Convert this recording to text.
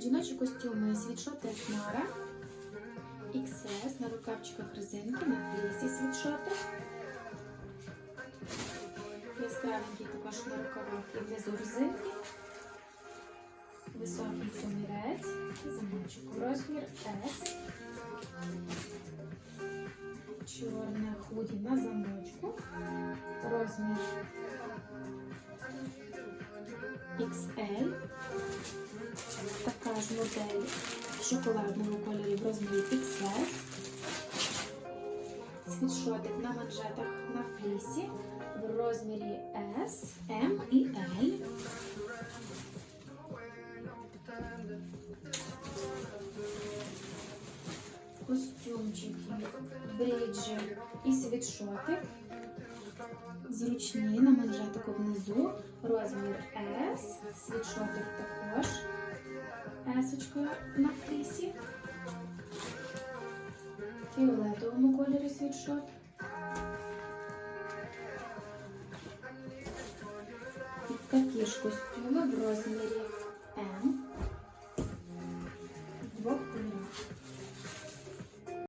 Жіночі костюми світшоти Снара, XS на рукавчиках резинки, на флісі світшоти. Яскравенький також на рукавах і внизу резинки. Високий комірець, замочок розмір S. Чорне худі на замочку. Розмір XL. Ж модель в шоколадному кольорі в розмірі XS. Світшотик на манжетах на флісі в розмірі S, M і L. Костюмчики, бриджі і світшотик. Зручні на манжетику внизу. Розмір S, світшотик також. Есочка на флісі. Фіолетовому кольорі світшот. Такі ж костюми в розмірі